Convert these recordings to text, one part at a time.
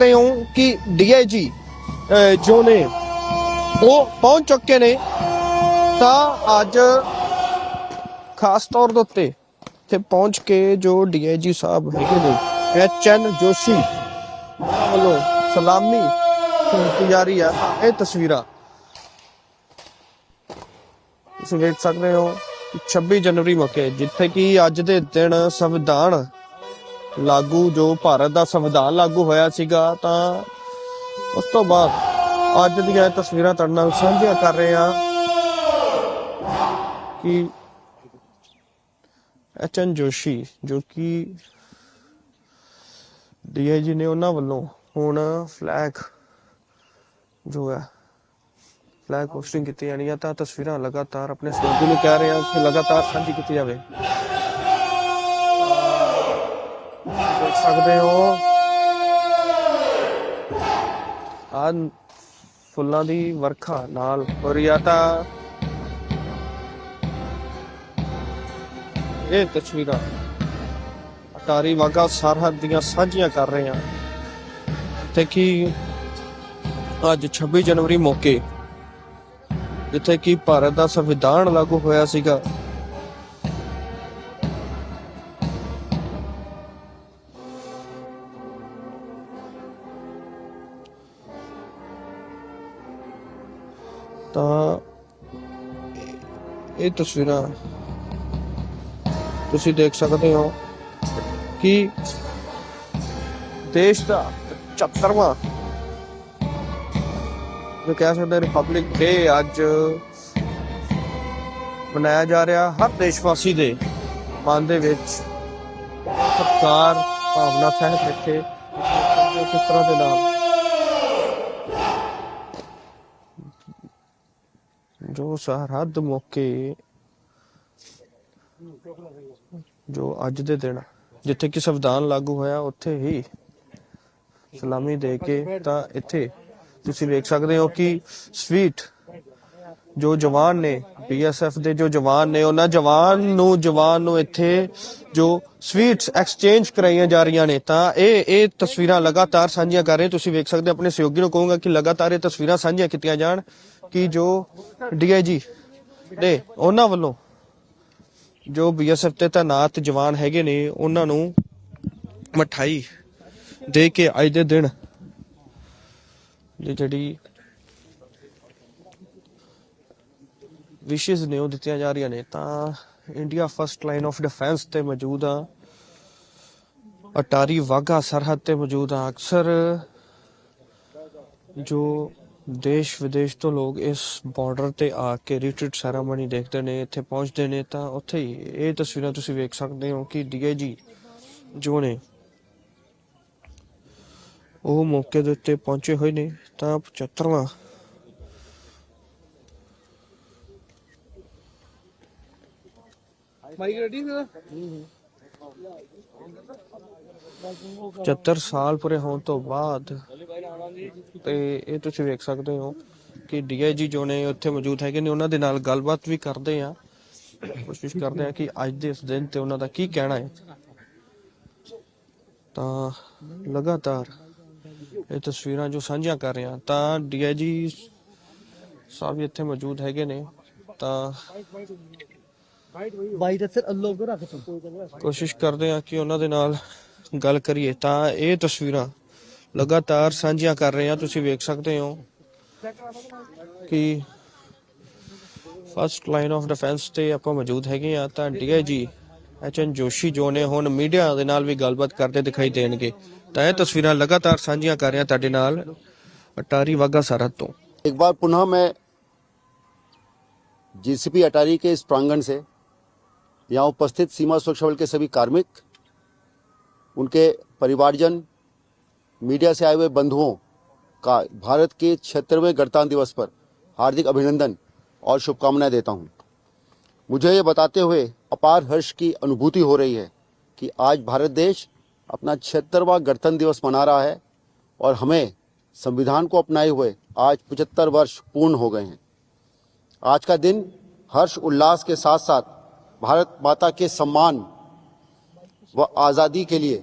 ਰਹੇ ਹੋ ਕਿ ਡੀਆਈਜੀ ਜੋ ਨੇ ਉਹ ਪਹੁੰਚ ਚੁੱਕੇ ਨੇ, ਤਾਂ ਅੱਜ ਖਾਸ ਤੌਰ ਦੇ ਉੱਤੇ ਤੇ ਪਹੁੰਚ ਕੇ ਜੋ ਡੀਆਈਜੀ ਸਾਹਿਬ ਹੈਗੇ ਨੇ ਐਚਐਨ ਜੋਸ਼ੀ ਵੱਲੋਂ ਸਲਾਮੀ ਕੀਤੀ ਜਾ ਰਹੀ ਹੈ ਇਹ ਤਸਵੀਰਾਂ। ਤੁਸੀਂ ਵੇਖ ਸਕਦੇ ਹੋ ਕਿ 26 ਜਨਵਰੀ ਮੌਕੇ, ਜਿੱਥੇ ਕਿ ਅੱਜ ਦੇ ਦਿਨ ਸੰਵਿਧਾਨ ਲਾਗੂ, ਜੋ ਭਾਰਤ ਦਾ ਸੰਵਿਧਾਨ ਲਾਗੂ ਹੋਇਆ ਸੀਗਾ, ਤਾਂ ਉਸ ਤੋਂ ਬਾਅਦ ਅੱਜ ਦੀਆਂ ਇਹ ਤਸਵੀਰਾਂ ਤੁਹਾਡੇ ਨਾਲ ਸਾਂਝੀਆਂ ਕਰ ਰਹੇ ਹਾਂ ਕਿ ਐਚਐਨ ਜੋਸ਼ੀ, ਜੋ ਕਿ ਡੀਆਈਜੀ ਨੇ ਉਹਨਾਂ ਵੱਲੋਂ ਹੁਣ ਫਲੈਗ ਜੋ ਹੈ, ਫਲੈਗ ਹੋਸਟਿੰਗ ਕੀਤੀ ਜਾਣੀ ਹੈ, ਤਾਂ ਤਸਵੀਰਾਂ ਲਗਾਤਾਰ ਆਪਣੇ ਸਹਿਯੋਗੀ ਨੂੰ ਕਹਿ ਰਹੇ ਹਾਂ ਕਿ ਲਗਾਤਾਰ ਸਾਂਝੀ ਕੀਤੀ ਜਾਵੇ। ਸਕਦੇ ਹੋ। ਆ ਫੁੱਲਾਂ ਦੀ ਵਰਖਾ ਨਾਲ। ਹੋ ਰਹੀ ਆ ਤਾਂ ਇਹ ਤਸਵੀਰਾਂ ਅਟਾਰੀ ਵਾਗਾ ਸਰਹੱਦ ਦੀਆਂ ਸਾਂਝੀਆਂ ਕਰ ਰਹੇ ਹਾਂ ਤੇ ਕਿ ਅੱਜ 26 ਜਨਵਰੀ ਮੌਕੇ, ਜਿੱਥੇ ਕਿ ਭਾਰਤ ਦਾ ਸੰਵਿਧਾਨ ਲਾਗੂ ਹੋਇਆ ਸੀਗਾ। ਤਾਂ ਇਹ- ਤਸਵੀਰਾਂ ਤੁਸੀਂ ਦੇਖ ਸਕਦੇ ਹੋ ਕਿ ਦੇਸ਼ ਦਾ 75ਵਾਂ ਜੋ ਕਹਿ ਸਕਦੇ ਰਿਪਬਲਿਕ ਡੇ ਅੱਜ ਮਨਾਇਆ ਜਾ ਰਿਹਾ, ਹਰ ਦੇਸ਼ ਵਾਸੀ ਦੇ ਮਨ ਦੇ ਵਿੱਚ ਸਤਿਕਾਰ, ਭਾਵਨਾ ਸਹਿਤ ਇੱਥੇ ਕਿਸ ਤਰ੍ਹਾਂ ਦੇ ਨਾਲ ਜੋ ਸਰਹੱਦ ਮੌਕੇ ਜੋ ਅੱਜ ਦੇ ਦਿਨ, ਜਿੱਥੇ ਕਿ ਸੰਵਿਧਾਨ ਲਾਗੂ ਹੋਇਆ, ਉੱਥੇ ਹੀ ਸਲਾਮੀ ਦੇ ਕੇ ਤਾਂ ਇੱਥੇ ਤੁਸੀਂ ਵੇਖ ਸਕਦੇ ਹੋ ਕਿ ਸਵੀਟ ਜੋ ਜਵਾਨ ਨੇ ਬੀਐਸਐਫ ਦੇ ਜੋ ਜਵਾਨ ਨੇ, ਉਹਨਾਂ ਜਵਾਨ ਨੂੰ ਜਵਾਨ ਨੂੰ ਇੱਥੇ ਜੋ ਸਵੀਟਸ ਐਕਸਚੇਂਜ ਕਰਾਈਆਂ ਜਾ ਰਹੀਆਂ ਨੇ, ਤਾਂ ਇਹ ਇਹ ਤਸਵੀਰਾਂ ਲਗਾਤਾਰ ਸਾਂਝੀਆਂ ਕਰ ਰਹੇ ਤੁਸੀਂ ਵੇਖ ਸਕਦੇ ਆਪਣੇ ਸਹਿਯੋਗੀ ਨੂੰ ਕਹੂੰਗਾ ਕਿ ਲਗਾਤਾਰ ਇਹ ਤਸਵੀਰਾਂ ਸਾਂਝੀਆਂ ਕੀਤੀਆਂ ਜਾਣ। ਕਿ ਜੋ ਡੀਆਈਜੀ ਨੇ ਉਹਨਾਂ ਵੱਲੋਂ ਜੋ ਬੀਐਸਐਫ ਤੇ ਤਾਇਨਾਤ ਜਵਾਨ ਹੈਗੇ ਨੇ, ਉਹਨਾਂ ਨੂੰ ਮਠਾਈ ਦੇ ਕੇ ਅੱਜ ਦੇ ਦਿਨ ਜਿਹੜੀ ਵਿਸ਼ੇਸ ਨੇ ਉਹ ਦਿੱਤੀਆਂ ਜਾ ਰਹੀਆਂ ਨੇ। ਤਾਂ India first line of defence ਤੇ ਮੌਜੂਦ ਆ। ਅਟਾਰੀ ਵਾਗਾ ਸਰਹੱਦ ਤੇ ਮੌਜੂਦ ਆ। ਅਕਸਰ ਜੋ ਦੇਸ਼ ਵਿਦੇਸ਼ ਤੋਂ ਲੋਕ ਇਸ ਬਾਰਡਰ ਤੇ ਆ ਕੇ ਰਿਟਰੀਟ ਸੈਰਾਮਨੀ ਦੇਖਦੇ ਨੇ, ਇੱਥੇ ਪਹੁੰਚਦੇ ਨੇ, ਤਾਂ ਉੱਥੇ ਹੀ ਇਹ ਤਸਵੀਰਾਂ ਤੁਸੀਂ ਵੇਖ ਸਕਦੇ ਹੋ ਕਿ ਡੀਆਈਜੀ ਜੋ ਨੇ ਉਹ ਮੌਕੇ ਦੇ ਉੱਤੇ ਪਹੁੰਚੇ ਹੋਏ ਨੇ, ਤਾਂ 75ਵਾਂ ਮਾਈਕ ਰੈਡੀ ਸਰ 75 ਸਾਲ ਪੂਰੇ ਹੋਣ ਤੋਂ ਬਾਅਦ ਤੇ ਇਹ ਤੁਸੀਂ ਵੇਖ ਸਕਦੇ ਹੋ ਕਿ ਡੀਆਈਜੀ ਜੋ ਨੇ ਉੱਥੇ ਮੌਜੂਦ ਹੈਗੇ ਨੇ ਉਹਨਾਂ ਦੇ ਨਾਲ ਗੱਲਬਾਤ ਵੀ ਕਰਦੇ ਆ ਕੋਸ਼ਿਸ਼ ਕਰਦੇ ਆ ਕਿ ਅੱਜ ਦੇ ਇਸ ਦਿਨ ਤੇ ਉਹਨਾਂ ਦਾ ਕੀ ਕਹਿਣਾ ਹੈ। ਤਾਂ ਲਗਾਤਾਰ ਇਹ ਤਸਵੀਰਾਂ ਜੋ ਸਾਂਝੀਆਂ ਕਰ ਰਹੇ ਆ ਤਾਂ ਡੀਆਈਜੀ ਸਾਹਿਬ ਇੱਥੇ ਮੌਜੂਦ ਹੈਗੇ ਨੇ ਤਾਂ ਬਾਈ ਦਾ ਸਰ ਅੱਲੋ ਕੋ ਰੱਖ ਤੂੰ। ਕੋਸ਼ਿਸ਼ ਕਰਦੇ ਆ ਕਿ ਉਹਨਾਂ ਦੇ ਨਾਲ ਗੱਲ ਕਰੀਏ ਤਾਂ ਇਹ ਤਸਵੀਰਾਂ ਲਗਾਤਾਰ ਸਾਂਝੀਆਂ ਕਰ ਰਹੇ ਆ ਤੁਸੀਂ ਵੇਖ ਸਕਦੇ ਹੋ ਕਿ ਫਸਟ ਲਾਈਨ ਆਫ ਡਿਫੈਂਸ ਤੇ ਆਪਾਂ ਮੌਜੂਦ ਹੈਗੇ ਆ ਤਾਂ ਡੀਆਈਜੀ ਐਚਐਨ ਜੋਸ਼ੀ ਜੋ ਨੇ ਹੁਣ ਮੀਡੀਆ ਦੇ ਨਾਲ ਵੀ ਗੱਲਬਾਤ ਕਰਦੇ ਦਿਖਾਈ ਦੇਣਗੇ ਤਾਂ ਇਹ ਤਸਵੀਰਾਂ ਲਗਾਤਾਰ ਸਾਂਝੀਆਂ ਕਰ ਰਿਹਾ ਤੁਹਾਡੇ ਨਾਲ ਅਟਾਰੀ ਵਾਗਾ सरहद ਤੋਂ एक बार पुनः मैं जीसीपी अटारी के इस प्रांगण से यहाँ उपस्थित सीमा सुरक्षा बल के सभी कार्मिक उनके परिवारजन, मीडिया से आए हुए बंधुओं का भारत के छिहत्तरवें गणतंत्र दिवस पर हार्दिक अभिनंदन और शुभकामनाएँ देता हूँ। मुझे ये बताते हुए अपार हर्ष की अनुभूति हो रही है कि आज भारत देश अपना छिहत्तरवा गणतंत्र दिवस मना रहा है और हमें संविधान को अपनाए हुए आज 75 वर्ष पूर्ण हो गए हैं। आज का दिन हर्ष उल्लास के साथ साथ भारत माता के सम्मान व आज़ादी के लिए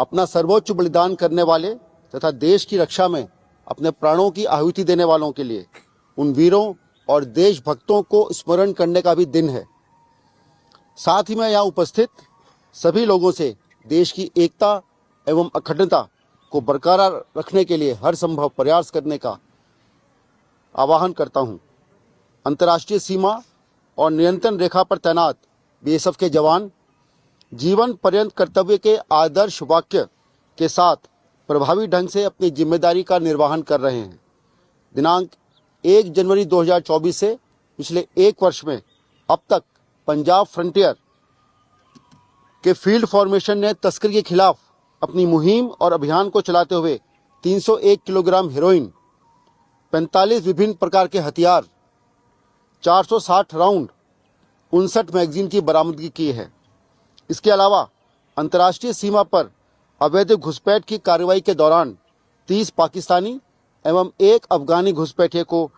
अपना सर्वोच्च बलिदान करने वाले तथा देश की रक्षा में अपने प्राणों की आहुति देने वालों के लिए उन वीरों और देशभक्तों को स्मरण करने का भी दिन है। साथ ही मैं यहाँ उपस्थित सभी लोगों से देश की एकता एवं अखंडता को बरकरार रखने के लिए हर संभव प्रयास करने का आह्वान करता हूँ। अंतर्राष्ट्रीय सीमा और नियंत्रण रेखा पर तैनात बीएसएफ के जवान, जीवन पर्यंत कर्तव्य के आदर्श वाक्य के साथ प्रभावी ढंग से अपनी ज़िम्मेदारी का निर्वहन कर रहे हैं। दिनांक 1 जनवरी 2024 से पिछले एक वर्ष में अब तक पंजाब फ्रंटियर के फ़ील्ड फॉर्मेशन ने तस्करी के खिलाफ अपनी मुहिम और अभियान को चलाते हुए 301 किलोग्राम हेरोइन 45 विभिन्न प्रकार के हथियार 460 राउंड उनसठ मैगजीन की बरामदगी की है। इसके अलावा, अंतर्राष्ट्रीय सीमा पर अवैध घुसपैठ की कार्रवाई के दौरान 30 पाकिस्तानी एवं एक अफगानी घुसपैठिए को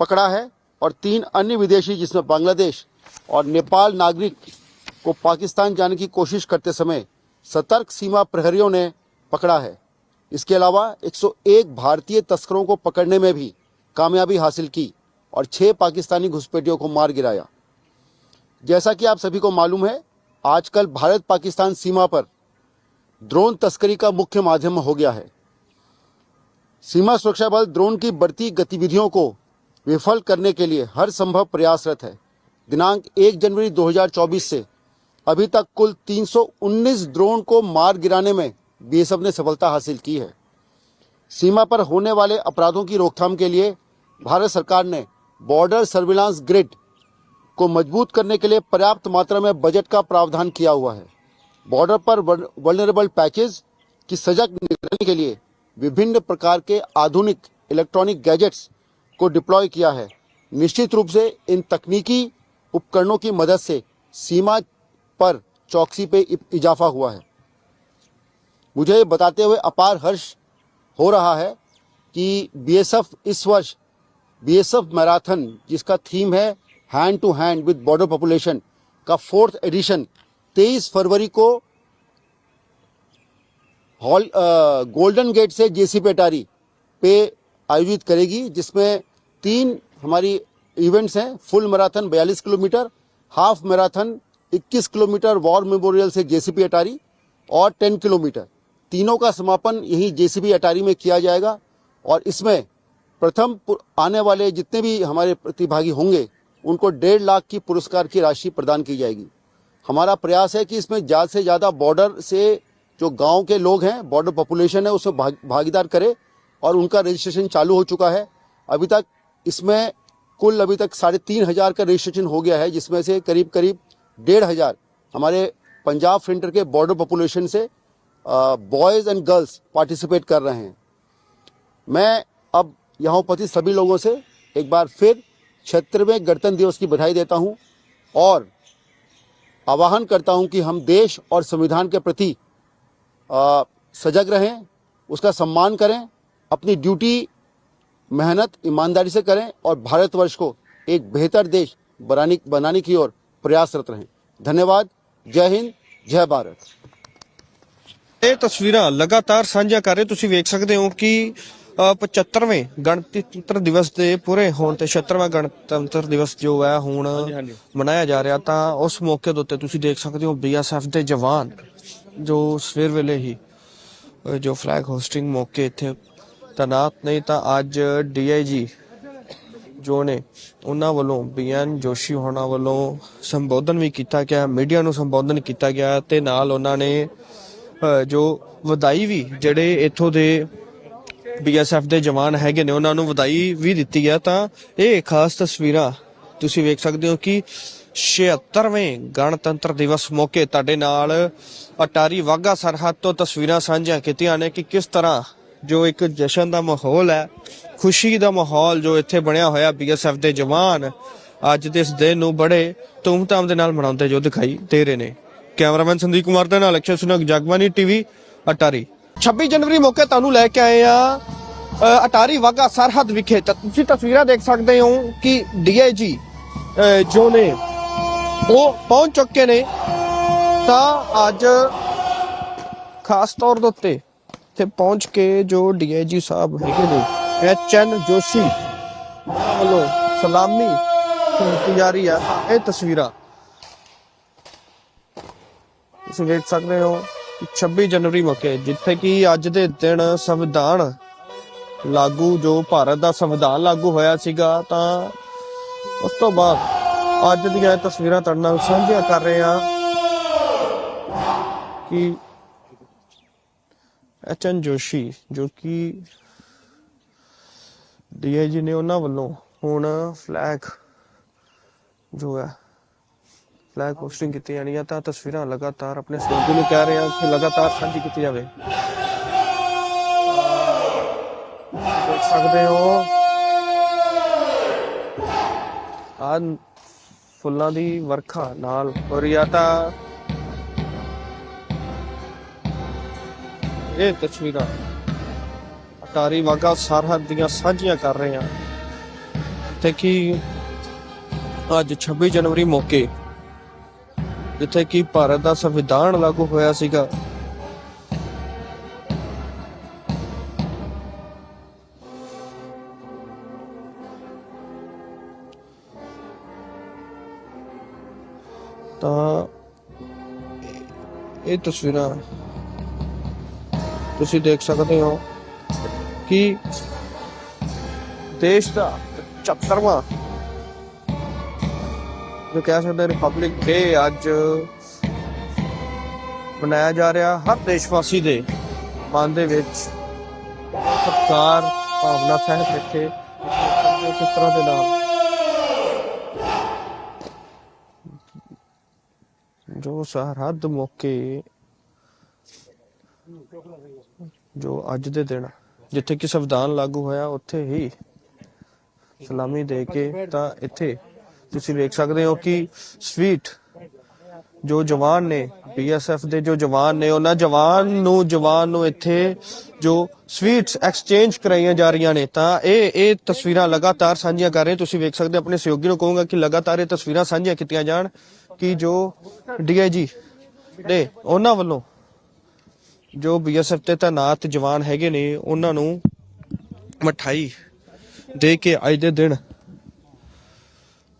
पकड़ा है और तीन अन्य विदेशी, जिसमें बांग्लादेश और नेपाल नागरिक को पाकिस्तान जाने की कोशिश करते समय सतर्क सीमा प्रहरियों ने पकड़ा है। इसके अलावा 101 भारतीय तस्करों को पकड़ने में भी कामयाबी हासिल की और छह पाकिस्तानी घुसपैठियों को मार गिराया। जैसा कि आप सभी को मालूम है, आजकल भारत पाकिस्तान सीमा पर ड्रोन तस्करी का मुख्य माध्यम हो गया है। सीमा सुरक्षा बल ड्रोन की बढ़ती गतिविधियों को विफल करने के लिए हर संभव प्रयासरत है। दिनांक 1 जनवरी 2024 से अभी तक कुल 319 ड्रोन को मार गिराने में बीएसएफ ने सफलता हासिल की है। सीमा पर होने वाले अपराधों की रोकथाम के लिए भारत सरकार ने बॉर्डर सर्विलांस ग्रिड को मज़बूत करने के लिए पर्याप्त मात्रा में बजट का प्रावधान किया हुआ है। बॉर्डर पर वल्नरेबल पैचेज की सजग निगरानी के लिए विभिन्न प्रकार के आधुनिक इलेक्ट्रॉनिक गैजेट्स को डिप्लॉय किया है। निश्चित रूप से इन तकनीकी उपकरणों की मदद से सीमा पर चौकसी पे इजाफा हुआ है। मुझे बताते हुए अपार हर्ष हो रहा है कि बीएसएफ इस वर्ष बीएसएफ मैराथन, जिसका थीम है hand to hand with border population का फोर्थ एडिशन 23 फरवरी को हॉल गोल्डन गेट से जेसीपी अटारी पे आयोजित करेगी, जिसमें तीन हमारी इवेंट्स हैं full marathon 42 kilometre half marathon 21 kilometre war memorial से जेसीपी अटारी और 10 किलोमीटर। तीनों का समापन यही जेसीबी अटारी में किया जाएगा और इसमें प्रथम आने वाले जितने भी हमारे प्रतिभागी होंगे उनको डेढ़ लाख की पुरस्कार की राशि प्रदान की जाएगी। हमारा प्रयास है कि इसमें ज़्यादा से ज़्यादा बॉर्डर से जो गाँव के लोग हैं बॉर्डर पॉपुलेशन है उसमें भाग, भागीदार करे और उनका रजिस्ट्रेशन चालू हो चुका है। अभी तक इसमें कुल अभी तक साढ़े तीन हज़ार का रजिस्ट्रेशन हो गया है जिसमें से करीब करीब डेढ़ हज़ार हमारे पंजाब फ्रंटर के बॉर्डर पॉपुलेशन से बॉयज़ एंड गर्ल्स पार्टिसिपेट कर रहे हैं। मैं अब यहाँ उपस्थित सभी लोगों से एक बार फिर छत्रवें गणतंत्र दिवस की बधाई देता हूँ और आह्वान करता हूँ कि हम देश और संविधान के प्रति अ, सजग रहें उसका सम्मान करें अपनी ड्यूटी मेहनत ईमानदारी से करें और भारतवर्ष को एक बेहतर देश बनाने बनाने की ओर प्रयासरत रहें धन्यवाद जय हिंद जय भारत ਇਹ ਤਸਵੀਰਾਂ ਲਗਾਤਾਰ ਸਾਂਝਾ ਕਰ ਰਹੇ ਤੁਸੀਂ ਵੇਖ ਸਕਦੇ ਹੋ ਕਿ ਅ, 75ਵੇਂ ਗਣਤੰਤਰ ਦਿਵਸ ਦੇ ਪੂਰੇ ਹੋਣ ਤੇ 76ਵਾਂ ਗਣਤੰਤਰ ਦਿਵਸ ਜੋ ਹੈ ਹੁਣ ਮਨਾਇਆ ਜਾ ਰਿਹਾ ਤਾਂ ਉਸ ਮੌਕੇ ਦੇ ਉੱਤੇ ਤੁਸੀਂ ਦੇਖ ਸਕਦੇ ਹੋ ਬੀਐਸਐਫ ਦੇ ਜਵਾਨ ਜੋ ਸਵੇਰ ਵੇਲੇ ਹੀ ਜੋ ਫਲੈਗ ਹੋਸਟਿੰਗ ਮੌਕੇ ਇੱਥੇ ਤਨਾਤ ਨਹੀਂ ਤਾਂ ਅੱਜ ਡੀਆਈਜੀ ਜੋ ਨੇ ਉਹਨਾਂ ਵੱਲੋਂ ਬੀਐਨ ਜੋਸ਼ੀ ਹੋਣਾ ਵੱਲੋਂ ਸੰਬੋਧਨ ਵੀ ਕੀਤਾ ਗਿਆ ਮੀਡੀਆ ਨੂੰ ਸੰਬੋਧਨ ਕੀਤਾ ਗਿਆ ਤੇ ਨਾਲ ਉਹਨਾਂ ਨੇ ਜੋ ਵਧਾਈ ਵੀ ਜਿਹੜੇ ਇੱਥੋਂ ਦੇ ਬੀਐਸਐਫ ਦੇ ਜਵਾਨ ਹੈਗੇ ਨੇ, ਉਹਨਾਂ ਨੂੰ ਵਧਾਈ ਵੀ ਦਿੱਤੀ ਹੈ ਤਾਂ ਇਹ ਖਾਸ ਤਸਵੀਰਾਂ ਤੁਸੀਂ ਵੇਖ ਸਕਦੇ ਹੋ ਕਿ 76ਵੇਂ ਗਣਤੰਤਰ ਦਿਵਸ ਮੌਕੇ ਤੁਹਾਡੇ ਨਾਲ ਅਟਾਰੀ ਵਾਗਾ ਸਰਹੱਦ ਤੋਂ ਤਸਵੀਰਾਂ ਸਾਂਝੀਆਂ ਕੀਤੀਆਂ ਨੇ ਕਿ ਕਿਸ ਤਰ੍ਹਾਂ ਜੋ ਇੱਕ ਜਸ਼ਨ ਦਾ ਮਾਹੌਲ ਹੈ, ਖੁਸ਼ੀ ਦਾ ਮਾਹੌਲ ਜੋ ਇੱਥੇ ਬਣਿਆ ਹੋਇਆ ਬੀਐਸਐਫ ਦੇ ਜਵਾਨ ਅੱਜ ਦੇ ਇਸ ਦਿਨ ਨੂੰ ਬੜੇ ਧੂਮਧਾਮ ਦੇ ਨਾਲ ਮਨਾਉਂਦੇ ਜੋ ਦਿਖਾਈ ਦੇ ਰਹੇ ਨੇ। ਕੈਮਰਾਮੈਨ ਸੰਦੀਪ ਕੁਮਾਰ ਦੇ ਨਾਲ ਅਕਸ਼ਰ ਸੁਨਕ ਜਗਬਾਨੀ ਟੀਵੀ, ਅਟਾਰੀ। 26 ਜਨਵਰੀ ਮੌਕੇ ਤੁਹਾਨੂੰ ਲੈ ਕੇ ਆਏ ਆ ਅਟਾਰੀ ਵਾਗਾ ਸਰਹੱਦ ਵਿਖੇ ਤੁਸੀਂ ਤਸਵੀਰਾਂ ਦੇਖ ਸਕਦੇ ਹੋ ਕਿ ਡੀਆਈਜੀ ਜੋ ਨੇ ਉਹ ਪਹੁੰਚ ਚੁੱਕੇ ਨੇ। ਤਾਂ ਅੱਜ ਖਾਸ ਤੌਰ ਦੇ ਉੱਤੇ ਤੇ ਪਹੁੰਚ ਕੇ ਜੋ ਡੀਆਈਜੀ ਸਾਹਿਬ ਹੈਗੇ ਨੇ ਐਚ ਐਨ ਜੋਸ਼ੀ ਵੱਲੋਂ ਸਲਾਮੀ ਕੀਤੀ ਜਾ ਰਹੀ ਆ। ਇਹ ਤਸਵੀਰਾਂ ਤੁਸੀਂ ਵੇਖ ਸਕਦੇ ਹੋ। 26 ਜਨਵਰੀ ਮੌਕੇ, ਜਿੱਥੇ ਕਿ ਅੱਜ ਦੇ ਦਿਨ ਸੰਵਿਧਾਨ ਲਾਗੂ, ਜੋ ਭਾਰਤ ਦਾ ਸੰਵਿਧਾਨ ਲਾਗੂ ਹੋਇਆ ਸੀਗਾ, ਤਾਂ ਉਸ ਤੋਂ ਬਾਅਦ ਅੱਜ ਦੀਆਂ ਤਸਵੀਰਾਂ ਤੁਹਾਡੇ ਨਾਲ ਸਾਂਝੀਆਂ ਕਰ ਰਹੇ ਹਾਂ ਕਿ ਐਚਐਨ ਜੋਸ਼ੀ, ਜੋ ਕਿ ਡੀਆਈਜੀ ਨੇ ਉਹਨਾਂ ਵੱਲੋਂ ਹੁਣ ਫਲੈਗ ਜੋ ਹੈ ਫਲੈਗ ਪੋਸਟਿੰਗ ਕੀਤੀ ਜਾਣੀ ਹੈ ਤਾਂ ਤਸਵੀਰਾਂ ਲਗਾਤਾਰ ਆਪਣੇ ਸਹਿਯੋਗੀ ਨੂੰ ਕਹਿ ਰਹੇ ਹਾਂ ਕਿ ਲਗਾਤਾਰ ਸਾਂਝੀ ਕੀਤੀ ਜਾਵੇ। ਦੇਖ ਸਕਦੇ ਹੋ। ਆ ਫੁੱਲਾਂ ਦੀ ਵਰਖਾ ਨਾਲ ਹੋ ਰਹੀ ਆ ਤਾਂ ਇਹ ਤਸਵੀਰਾਂ ਅਟਾਰੀ ਵਾਗਾ ਸਰਹੱਦ ਦੀਆਂ ਸਾਂਝੀਆਂ ਕਰ ਰਹੇ ਹਾਂ ਤੇ ਕਿ ਅੱਜ 26 ਜਨਵਰੀ ਮੌਕੇ ਜਿੱਥੇ ਕਿ ਭਾਰਤ ਦਾ ਸੰਵਿਧਾਨ ਲਾਗੂ ਹੋਇਆ ਸੀਗਾ। ਤਾਂ ਇਹ ਤਸਵੀਰਾਂ ਤੁਸੀਂ ਦੇਖ ਸਕਦੇ ਹੋ ਕਿ ਦੇਸ਼ ਦਾ 74ਵਾਂ ਜੋ ਕਹਿ ਸਕਦੇ ਰਿਪਬਲਿਕ ਡੇ ਅੱਜ ਮਨਾਇਆ ਜਾ ਰਿਹਾ ਹਰ ਦੇਸ਼ ਵਾਸੀ ਦੇ ਮਨ ਦੇ ਵਿੱਚ ਸਤਿਕਾਰ, ਭਾਵਨਾ ਸਹਿਤ ਰੱਖੇ। ਕਿਸ ਤਰ੍ਹਾਂ ਦੇ ਨਾਲ? ਜੋ ਸਰਹੱਦ ਮੌਕੇ ਜੋ ਅੱਜ ਦੇ ਦਿਨ, ਜਿੱਥੇ ਕਿ ਸੰਵਿਧਾਨ ਲਾਗੂ ਹੋਇਆ, ਉੱਥੇ ਹੀ ਸਲਾਮੀ ਦੇ ਕੇ ਤਾਂ ਇੱਥੇ ਤੁਸੀਂ ਵੇਖ ਸਕਦੇ ਹੋ ਕਿ ਸਵੀਟ ਜੋ ਜਵਾਨ ਨੇ ਬੀਐਸਐਫ ਦੇ ਜੋ ਜਵਾਨ ਨੇ, ਉਹਨਾਂ ਜਵਾਨ ਨੂੰ ਜਵਾਨ ਨੂੰ ਇੱਥੇ ਜੋ ਸਵੀਟਸ ਐਕਸਚੇਂਜ ਕਰਾਈਆਂ ਜਾ ਰਹੀਆਂ ਨੇ, ਤਾਂ ਇਹ ਇਹ ਤਸਵੀਰਾਂ ਲਗਾਤਾਰ ਸਾਂਝੀਆਂ ਕਰ ਰਹੇ। ਤੁਸੀਂ ਵੇਖ ਸਕਦੇ ਆਪਣੇ ਸਹਿਯੋਗੀ ਨੂੰ ਕਹੂੰਗਾ ਕਿ ਲਗਾਤਾਰ ਇਹ ਤਸਵੀਰਾਂ ਸਾਂਝੀਆਂ ਕੀਤੀਆਂ ਜਾਣ ਕਿ ਜੋ ਡੀਆਈਜੀ ਨੇ, ਉਹਨਾਂ ਵੱਲੋਂ ਜੋ ਬੀਐਸਐਫ ਤੇ ਤੈਨਾਤ ਜਵਾਨ ਹੈਗੇ ਨੇ, ਉਹਨਾਂ ਨੂੰ ਮਠਾਈ ਦੇ ਕੇ ਅੱਜ ਦੇ ਦਿਨ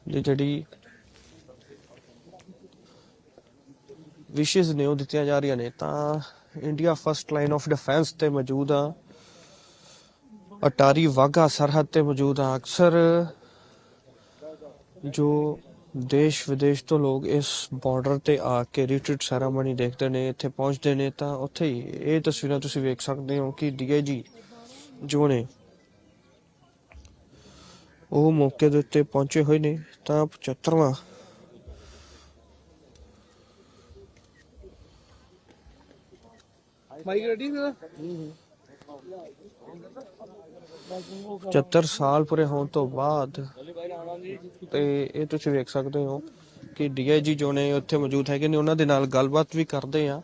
ਜਿਹੜੀ ਵਿਸ਼ੇਸ ਨੇ ਉਹ ਦਿੱਤੀਆਂ ਜਾ ਰਹੀਆਂ ਨੇ, ਤਾਂ India first line of defence ਤੇ ਮੌਜੂਦ ਆ। ਅਟਾਰੀ ਵਾਗਾ ਸਰਹੱਦ ਤੇ ਮੌਜੂਦ ਆ। ਅਕਸਰ ਜੋ ਦੇਸ਼ ਵਿਦੇਸ਼ ਤੋਂ ਲੋਕ ਇਸ ਬਾਰਡਰ ਤੇ ਆ ਕੇ ਰਿਟਰੀਟ ਸੈਰਾਮਨੀ ਦੇਖਦੇ ਨੇ, ਇੱਥੇ ਪਹੁੰਚਦੇ ਨੇ, ਤਾਂ ਉੱਥੇ ਹੀ ਇਹ ਤਸਵੀਰਾਂ ਤੁਸੀਂ ਵੇਖ ਸਕਦੇ ਹੋ ਕਿ ਡੀਆਈਜੀ ਜੋ ਨੇ ਉਹ ਮੌਕੇ ਦੇ ਉੱਤੇ ਪਹੁੰਚੇ ਹੋਏ ਨੇ ਤਾਂ 75ਵਾਂ ਮਾਈਕ ਰੈਡੀ ਸਰ 75 ਸਾਲ ਪੂਰੇ ਹੋਣ ਤੋਂ ਬਾਅਦ ਤੇ ਇਹ ਤੁਸੀਂ ਵੇਖ ਸਕਦੇ ਹੋ ਕਿ ਡੀਆਈਜੀ ਜੋ ਨੇ ਉੱਥੇ ਮੌਜੂਦ ਹੈਗੇ ਨੇ ਉਹਨਾਂ ਦੇ ਨਾਲ ਗੱਲਬਾਤ ਵੀ ਕਰਦੇ ਆ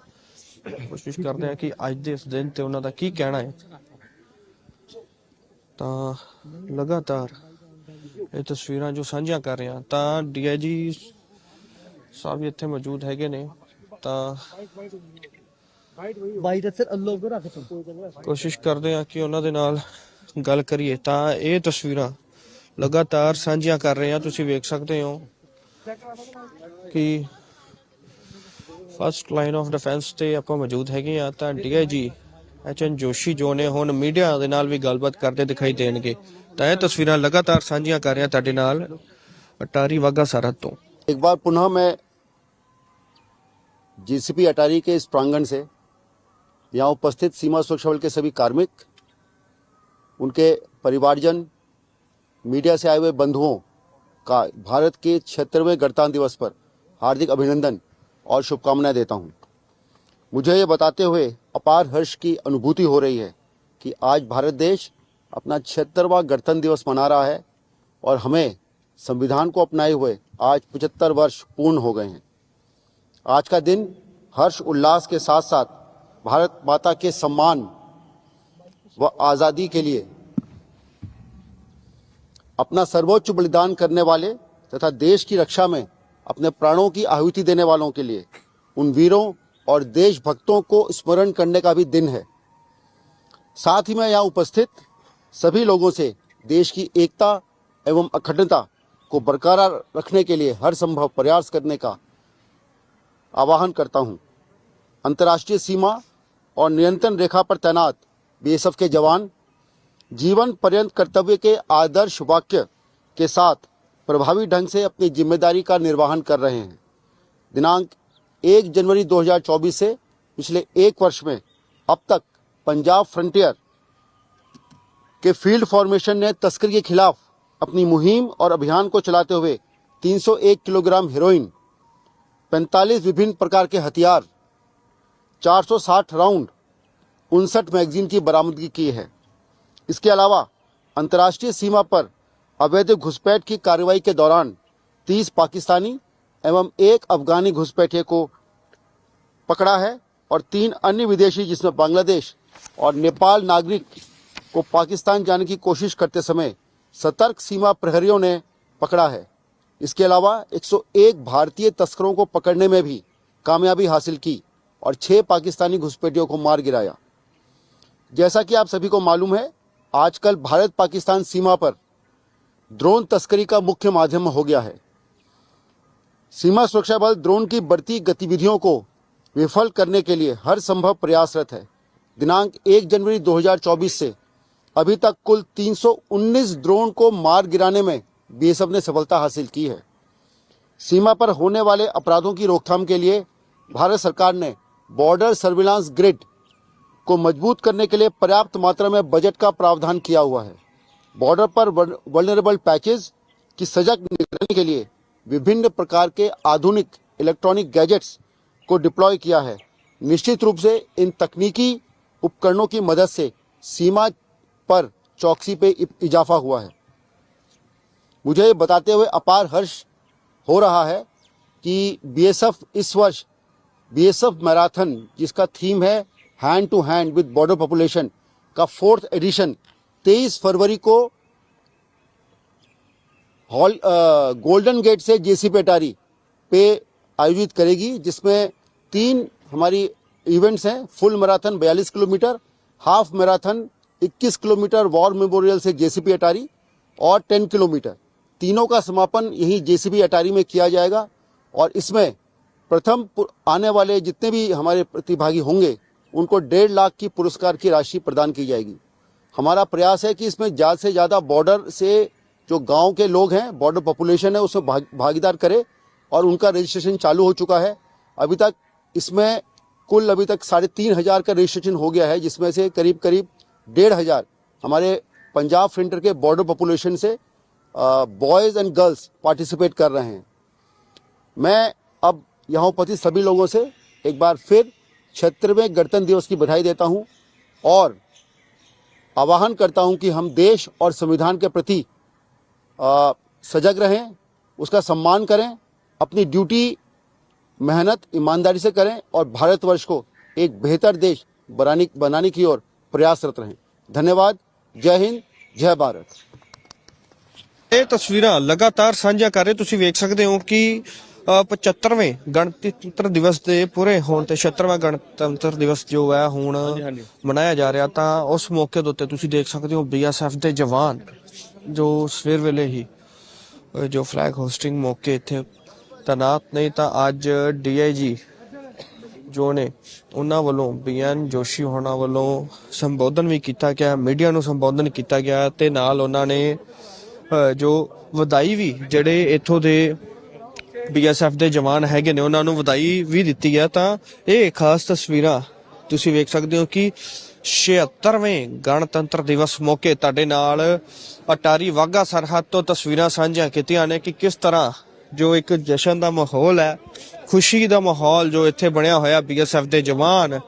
ਕੋਸ਼ਿਸ਼ ਕਰਦੇ ਆ ਕਿ ਅੱਜ ਦੇ ਇਸ ਦਿਨ ਤੇ ਉਹਨਾਂ ਦਾ ਕੀ ਕਹਿਣਾ ਹੈ। ਤਾਂ ਲਗਾਤਾਰ ਇਹ ਤਸਵੀਰਾਂ ਜੋ ਸਾਂਝੀਆਂ ਕਰ ਰਹੇ ਤਾਂ ਡੀਆਈਜੀ ਸਾਹਿਬ ਵੀ ਇੱਥੇ ਮੌਜੂਦ ਹੈਗੇ ਨੇ ਤਾਂ ਬਾਈ ਦਾ ਸਰ ਲੋਗੋ ਰੱਖ ਤੂੰ। ਕੋਸ਼ਿਸ਼ ਕਰਦੇ ਆ ਕਿ ਉਹਨਾਂ ਦੇ ਨਾਲ ਗੱਲ ਕਰੀਏ। ਤਾਂ ਇਹ ਤਸਵੀਰਾਂ ਲਗਾਤਾਰ ਸਾਂਝੀਆਂ ਕਰ ਰਹੇ ਆ ਤੁਸੀਂ ਵੇਖ ਸਕਦੇ ਹੋ ਕਿ ਫਸਟ ਲਾਈਨ ਆਫ ਡਿਫੈਂਸ ਤੇ ਆਪਾਂ ਮੌਜੂਦ ਹੈਗੇ ਆ ਤਾਂ ਡੀਆਈਜੀ ਐਚਐਨ ਜੋਸ਼ੀ ਜੋ ਨੇ ਹੁਣ ਮੀਡੀਆ ਦੇ ਨਾਲ ਵੀ ਗੱਲਬਾਤ ਕਰਦੇ ਦਿਖਾਈ ਦੇਣਗੇ। ਤਾਂ ਇਹ ਤਸਵੀਰਾਂ ਲਗਾਤਾਰ ਸਾਂਝੀਆਂ ਕਰ ਰਹੇ ਆ ਤੁਹਾਡੇ ਨਾਲ ਅਟਾਰੀ ਵਾਗਾ ਸਰਹੱਦ ਤੋਂ एक बार पुनः मैं जीसीपी अटारी के इस प्रांगण से यहाँ उपस्थित सीमा सुरक्षा बल के सभी कार्मिक उनके परिवारजन मीडिया से आए हुए बंधुओं का भारत के छिहत्तरवें गणतंत्र दिवस पर हार्दिक अभिनंदन और शुभकामनाएं देता हूं मुझे ये बताते हुए अपार हर्ष की अनुभूति हो रही है कि आज भारत देश अपना छिहत्तरवा गणतंत्र दिवस मना रहा है और हमें संविधान को अपनाए हुए आज पचहत्तर वर्ष पूर्ण हो गए हैं। आज का दिन हर्ष उल्लास के साथ साथ भारत माता के सम्मान व आज़ादी के लिए अपना सर्वोच्च बलिदान करने वाले तथा देश की रक्षा में अपने प्राणों की आहुति देने वालों के लिए उन वीरों और देशभक्तों को स्मरण करने का भी दिन है। साथ ही मैं यहाँ उपस्थित सभी लोगों से देश की एकता एवं अखंडता को बरकरार रखने के लिए हर संभव प्रयास करने का आह्वान करता हूँ। अंतर्राष्ट्रीय सीमा और नियंत्रण रेखा पर तैनात बीएसएफ के जवान, जीवन पर्यंत कर्तव्य के आदर्श वाक्य के साथ प्रभावी ढंग से अपनी ज़िम्मेदारी का निर्वहन कर रहे हैं। दिनांक 1 जनवरी 2024 से पिछले एक वर्ष में अब तक पंजाब फ्रंटियर के फ़ील्ड फॉर्मेशन ने तस्करी के खिलाफ अपनी मुहिम और अभियान को चलाते हुए 301 किलोग्राम हेरोइन 45 विभिन्न प्रकार के हथियार 460 राउंड, उनसठ मैगजीन की बरामदगी की है। इसके अलावा अंतर्राष्ट्रीय सीमा पर अवैध घुसपैठ की कार्रवाई के दौरान 30 पाकिस्तानी एवं एक अफगानी घुसपैठिए को पकड़ा है और तीन अन्य विदेशी, जिसमें बांग्लादेश और नेपाल नागरिक को पाकिस्तान जाने की कोशिश करते समय सतर्क सीमा प्रहरियों ने पकड़ा है। इसके अलावा 101 भारतीय तस्करों को पकड़ने में भी कामयाबी हासिल की और छह पाकिस्तानी घुसपैठियों को मार गिराया। जैसा कि आप सभी को मालूम है, आजकल भारत पाकिस्तान सीमा पर ड्रोन तस्करी का मुख्य माध्यम हो गया है। सीमा सुरक्षा बल ड्रोन की बढ़ती गतिविधियों को विफल करने के लिए हर संभव प्रयासरत है। दिनांक 1 जनवरी 2024 से अभी तक कुल 319 ड्रोन को मार गिराने में बीएसएफ ने सफलता हासिल की है। सीमा पर होने वाले अपराधों की रोकथाम के लिए भारत सरकार ने बॉर्डर सर्विलांस ग्रिड को मज़बूत करने के लिए पर्याप्त मात्रा में बजट का प्रावधान किया हुआ है। बॉर्डर पर वल्नरेबल पैचेज की सजग निगरानी के लिए विभिन्न प्रकार के आधुनिक इलेक्ट्रॉनिक गैजेट्स को डिप्लॉय किया है। निश्चित रूप से इन तकनीकी उपकरणों की मदद से सीमा पर चौकसी पे इजाफा हुआ है। मुझे ये बताते हुए अपार हर्ष हो रहा है कि बीएसएफ इस वर्ष बीएसएफ मैराथन, जिसका थीम है hand to hand with border population का फोर्थ एडिशन 23 फरवरी को हॉल गोल्डन गेट से जेसी पेटारी पे आयोजित करेगी, जिसमें तीन हमारी इवेंट्स हैं full marathon 42 kilometre half marathon 21 kilometre war memorial से जेसीपी अटारी और 10 किलोमीटर। तीनों का समापन यहीं जेसीबी अटारी में किया जाएगा और इसमें प्रथम आने वाले जितने भी हमारे प्रतिभागी होंगे उनको डेढ़ लाख की पुरस्कार की राशि प्रदान की जाएगी। हमारा प्रयास है कि इसमें ज़्यादा से ज़्यादा बॉर्डर से जो गाँव के लोग हैं बॉर्डर पॉपुलेशन है उसमें भाग, भागीदार करे और उनका रजिस्ट्रेशन चालू हो चुका है। अभी तक इसमें कुल अभी तक साढ़े तीन हज़ार का रजिस्ट्रेशन हो गया है जिसमें से करीब करीब डेढ़ हज़ार हमारे पंजाब फ्रंटर के बॉर्डर पॉपुलेशन से बॉयज़ एंड गर्ल्स पार्टिसिपेट कर रहे हैं। मैं अब यहाँ उपस्थित सभी लोगों से एक बार फिर छत्रवें गणतंत्र दिवस की बधाई देता हूँ और आह्वान करता हूँ कि हम देश और संविधान के प्रति सजग रहें, उसका सम्मान करें, अपनी ड्यूटी मेहनत, ईमानदारी से करें और भारतवर्ष को एक बेहतर देश बनाने बनाने की ओर प्रयासरत रहें धन्यवाद जय हिंद जय भारत ਇਹ ਤਸਵੀਰਾਂ ਲਗਾਤਾਰ ਸਾਂਝਾ ਕਰ ਰਹੇ ਤੁਸੀਂ ਵੇਖ ਸਕਦੇ ਹੋ ਕਿ ਅ, 75ਵੇਂ ਗਣਤੰਤਰ ਦਿਵਸ ਦੇ ਪੂਰੇ ਹੋਣ ਤੇ 76ਵਾਂ ਗਣਤੰਤਰ ਦਿਵਸ ਜੋ ਹੈ ਹੁਣ ਮਨਾਇਆ ਜਾ ਰਿਹਾ ਤਾਂ ਉਸ ਮੌਕੇ ਦੇ ਉੱਤੇ ਤੁਸੀਂ ਦੇਖ ਸਕਦੇ ਹੋ ਬੀਐਸਐਫ ਦੇ ਜਵਾਨ ਜੋ ਸਵੇਰ ਵੇਲੇ ਹੀ ਅ, ਜੋ ਫਲੈਗ ਹੋਸਟਿੰਗ ਮੌਕੇ ਇੱਥੇ ਤਨਾਤ ਨਹੀਂ ਤਾਂ ਅੱਜ ਡੀਆਈਜੀ ਜੋ ਨੇ ਉਹਨਾਂ ਵੱਲੋਂ ਬੀਐਨ ਜੋਸ਼ੀ ਹੋਣਾ ਵੱਲੋਂ ਸੰਬੋਧਨ ਵੀ ਕੀਤਾ ਗਿਆ, ਮੀਡੀਆ ਨੂੰ ਸੰਬੋਧਨ ਕੀਤਾ ਗਿਆ ਤੇ ਨਾਲ ਉਹਨਾਂ ਨੇ ਜੋ ਵਧਾਈ ਵੀ ਜਿਹੜੇ ਇੱਥੋਂ ਦੇ ਬੀਐਸਐਫ ਦੇ ਜਵਾਨ ਹੈਗੇ ਨੇ ਉਹਨਾਂ ਨੂੰ ਵਧਾਈ ਵੀ ਦਿੱਤੀ ਹੈ ਤਾਂ ਇਹ ਖਾਸ ਤਸਵੀਰਾਂ ਤੁਸੀਂ ਵੇਖ ਸਕਦੇ ਹੋ ਕਿ 76ਵੇਂ ਗਣਤੰਤਰ ਦਿਵਸ ਮੌਕੇ ਤੁਹਾਡੇ ਨਾਲ ਅਟਾਰੀ ਵਾਗਾ ਸਰਹੱਦ ਤੋਂ ਤਸਵੀਰਾਂ ਸਾਂਝੀਆਂ ਕੀਤੀਆਂ ਨੇ ਕਿ ਕਿਸ ਤਰ੍ਹਾਂ ਜੋ ਇੱਕ ਜਸ਼ਨ ਦਾ ਮਾਹੌਲ ਹੈ ਖੁਸ਼ੀ ਦਾ ਮਾਹੌਲ ਜੋ ਇੱਥੇ ਬਣਿਆ ਹੋਇਆ ਬੀਐਸਐਫ ਦੇ ਜਵਾਨ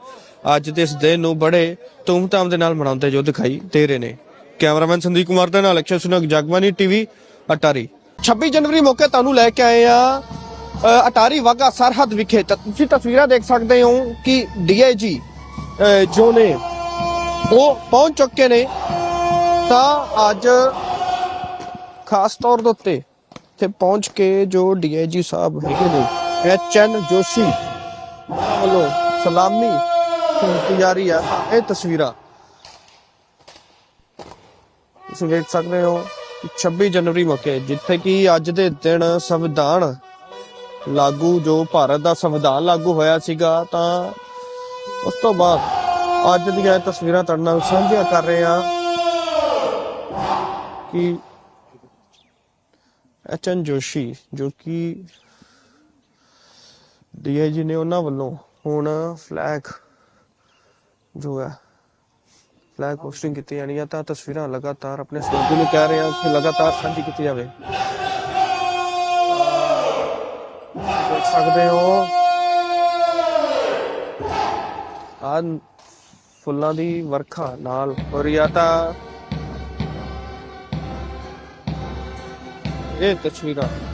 ਅੱਜ ਦੇ ਇਸ ਦਿਨ ਨੂੰ ਬੜੇ ਧੂਮਧਾਮ ਦੇ ਨਾਲ ਮਨਾਉਂਦੇ ਜੋ ਦਿਖਾਈ ਦੇ ਰਹੇ ਨੇ। ਕੈਮਰਾਮੈਨ ਸੰਦੀਪ ਕੁਮਾਰ ਦੇ ਨਾਲ ਅਕਸ਼ਰ ਸੁਨਕ ਜਗਬਾਨੀ ਟੀਵੀ, ਅਟਾਰੀ। 26 ਜਨਵਰੀ ਮੌਕੇ ਤੁਹਾਨੂੰ ਲੈ ਕੇ ਆਏ ਆ ਅਟਾਰੀ ਵਾਗਾ ਸਰਹੱਦ ਵਿਖੇ। ਤੁਸੀਂ ਤਸਵੀਰਾਂ ਦੇਖ ਸਕਦੇ ਹੋ ਕਿ ਡੀਆਈਜੀ ਜੋ ਨੇ ਉਹ ਪਹੁੰਚ ਚੁੱਕੇ ਨੇ। ਤਾਂ ਅੱਜ ਖਾਸ ਤੌਰ ਦੇ ਉੱਤੇ ਤੇ ਪਹੁੰਚ ਕੇ ਜੋ ਡੀਆਈਜੀ ਸਾਹਿਬ ਹੈਗੇ ਨੇ ਐਚ ਐਨ ਜੋਸ਼ੀ। ਵੱਲੋਂ ਸਲਾਮੀ ਕੀਤੀ ਜਾ ਰਹੀ ਹੈ ਇਹ ਤਸਵੀਰਾਂ। ਤੁਸੀਂ ਵੇਖ ਸਕਦੇ ਹੋ ਕਿ 26 ਜਨਵਰੀ ਮੌਕੇ, ਜਿੱਥੇ ਕਿ ਅੱਜ ਦੇ ਦਿਨ ਸੰਵਿਧਾਨ ਲਾਗੂ, ਜੋ ਭਾਰਤ ਦਾ ਸੰਵਿਧਾਨ ਲਾਗੂ ਹੋਇਆ ਸੀਗਾ, ਤਾਂ ਉਸ ਤੋਂ ਬਾਅਦ ਅੱਜ ਦੀਆਂ ਤਸਵੀਰਾਂ ਤੁਹਾਡੇ ਨਾਲ ਸਾਂਝੀਆਂ ਕਰ ਰਹੇ ਹਾਂ ਕਿ ਐਚਐਨ ਜੋਸ਼ੀ, ਜੋ ਕਿ ਡੀਆਈਜੀ ਨੇ ਉਹਨਾਂ ਵੱਲੋਂ ਹੁਣ ਫਲੈਗ ਜੋ ਹੈ ਫਲੈਗ ਹੋਸਟਿੰਗ ਕੀਤੀ ਜਾਣੀ ਹੈ ਤਾਂ ਤਸਵੀਰਾਂ ਲਗਾਤਾਰ ਆਪਣੇ ਸਹਿਯੋਗੀ ਨੂੰ ਕਹਿ ਰਹੇ ਹਾਂ ਕਿ ਲਗਾਤਾਰ ਸਾਂਝੀ ਕੀਤੀ ਜਾਵੇ। ਦੇਖ ਸਕਦੇ ਹੋ। ਆ ਫੁੱਲਾਂ ਦੀ ਵਰਖਾ ਨਾਲ ਹੋ ਰਹੀ ਆ ਤਾਂ ਇਹ ਤਸਵੀਰਾਂ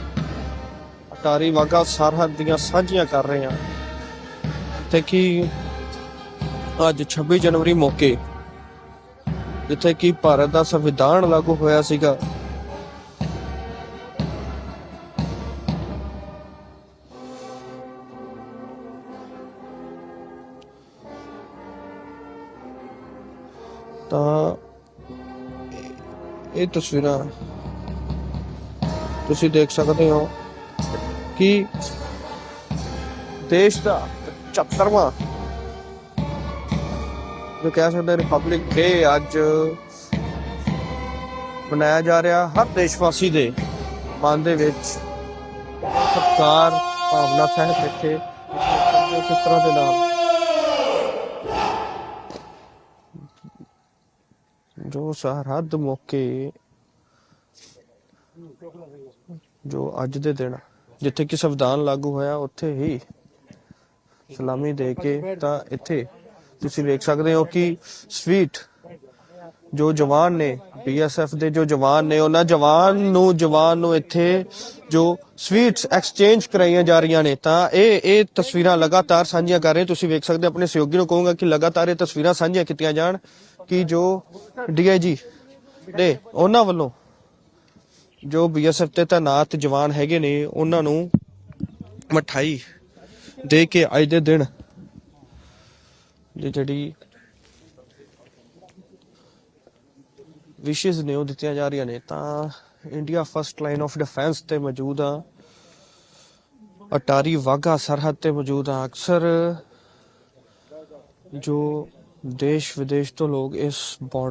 ਅਟਾਰੀ ਵਾਗਾ ਸਰਹੱਦ ਦੀਆਂ ਸਾਂਝੀਆਂ ਕਰ ਰਹੇ ਹਾਂ। ਤੇ ਕਿ ਅੱਜ 26 ਜਨਵਰੀ ਮੌਕੇ ਜਿੱਥੇ ਕਿ ਭਾਰਤ ਦਾ ਸੰਵਿਧਾਨ ਲਾਗੂ ਹੋਇਆ ਸੀਗਾ। ਤਾਂ ਇਹ ਤਸਵੀਰਾਂ ਤੁਸੀਂ ਦੇਖ ਸਕਦੇ ਹੋ। ਕਿ? ਦੇਸ਼ ਦਾ 74ਵਾਂ ਜੋ ਕਹਿ ਸਕਦੇ ਰਿਪਬਲਿਕ ਡੇ ਅੱਜ ਮਨਾਇਆ ਜਾ ਰਿਹਾ ਹਰ ਦੇਸ਼ਵਾਸੀ ਦੇ ਮਨ ਦੇ ਵਿੱਚ ਸਤਿਕਾਰ, ਭਾਵਨਾ ਸਹਿਤ ਇੱਥੇ ਕਿਸ ਤਰ੍ਹਾਂ ਦੇ ਨਾਲ? ਜੋ ਸਰਹੱਦ ਮੌਕੇ ਜੋ ਅੱਜ ਦੇ ਦਿਨ ਜਿੱਥੇ ਕਿ ਸੰਵਿਧਾਨ ਲਾਗੂ ਹੋਇਆ, ਉੱਥੇ ਹੀ ਸਲਾਮੀ ਦੇ ਕੇ ਤਾਂ ਇੱਥੇ ਤੁਸੀਂ ਵੇਖ ਸਕਦੇ ਹੋ ਕਿ ਸਵੀਟ ਜੋ ਜਵਾਨ ਨੇ ਬੀਐਸਐਫ ਦੇ ਜੋ ਜਵਾਨ ਨੇ, ਉਹਨਾਂ ਜਵਾਨ ਨੂੰ ਜਵਾਨ ਨੂੰ ਇੱਥੇ ਜੋ ਸਵੀਟਸ ਐਕਸਚੇਂਜ ਕਰਾਈਆਂ ਜਾ ਰਹੀਆਂ ਨੇ, ਤਾਂ ਇਹ ਇਹ ਤਸਵੀਰਾਂ ਲਗਾਤਾਰ ਸਾਂਝੀਆਂ ਕਰ ਰਹੇ ਤੁਸੀਂ ਵੇਖ ਸਕਦੇ ਹੋ, ਆਪਣੇ ਸਹਿਯੋਗੀ ਨੂੰ ਕਹੂੰਗਾ ਕਿ ਲਗਾਤਾਰ ਇਹ ਤਸਵੀਰਾਂ ਸਾਂਝੀਆਂ ਕੀਤੀਆਂ ਜਾਣ ਕਿ ਜੋ ਡੀਆਈਜੀ ਦੇ ਉਹਨਾਂ ਵੱਲੋਂ ਜੋ ਬੀਐਸਐਫ ਤੇ ਤਾਇਨਾਤ ਜਵਾਨ ਹੈਗੇ ਨੇ, ਉਹਨਾਂ ਨੂੰ ਮਠਾਈ ਦੇ ਕੇ ਅੱਜ ਦੇ ਦਿਨ ਜਿਹੜੀ ਵਿਸ਼ੇਸ ਨੇ ਉਹ ਦਿੱਤੀਆਂ ਜਾ ਰਹੀਆਂ ਨੇ। ਤਾਂ India first line of defence ਤੇ ਮੌਜੂਦ ਆ। ਅਟਾਰੀ ਵਾਗਾ ਸਰਹੱਦ ਤੇ ਮੌਜੂਦ ਆ। ਅਕਸਰ ਜੋ ਦੇਸ਼ ਵਿਦੇਸ਼ ਤੋਂ ਲੋਕ ਇਸ ਬਾਰਡਰ